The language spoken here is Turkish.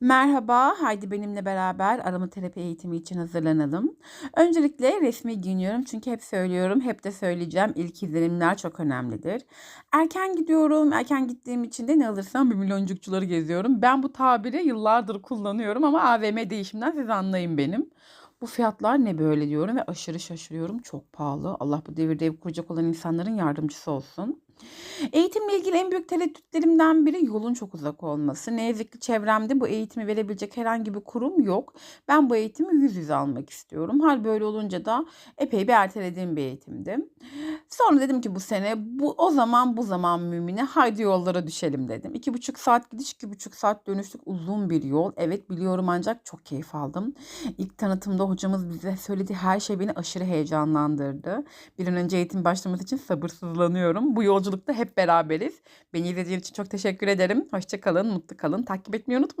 Merhaba, haydi benimle beraber arama terapi eğitimi için hazırlanalım. Öncelikle resmi giyiniyorum çünkü hep söylüyorum, hep de söyleyeceğim. İlk izlenimler çok önemlidir. Erken gidiyorum, erken gittiğim için de ne alırsam bir milyoncukçuları geziyorum. Ben bu tabiri yıllardır kullanıyorum ama AVM değişimden siz anlayın benim. Bu fiyatlar ne böyle diyorum ve aşırı şaşırıyorum. Çok pahalı. Allah bu devirde ev kuracak olan insanların yardımcısı olsun. Eğitimle ilgili en büyük tereddütlerimden biri yolun çok uzak olması. Ne yazık ki çevremde bu eğitimi verebilecek herhangi bir kurum yok. Ben bu eğitimi yüz yüze almak istiyorum. Hal böyle olunca da epey bir ertelediğim bir eğitimdi. Sonra dedim ki bu sene bu o zaman bu zaman mümine haydi yollara düşelim dedim. İki buçuk saat gidiş iki buçuk saat dönüşlük uzun bir yol. Evet biliyorum ancak çok keyif aldım. İlk tanıtımda hocamız bize söylediği her şey beni aşırı heyecanlandırdı. Bir an önce eğitim başlaması için sabırsızlanıyorum. Bu yolculukta hep beraberiz. Beni izlediğiniz için çok teşekkür ederim. Hoşça kalın, mutlu kalın. Takip etmeyi unutmayın.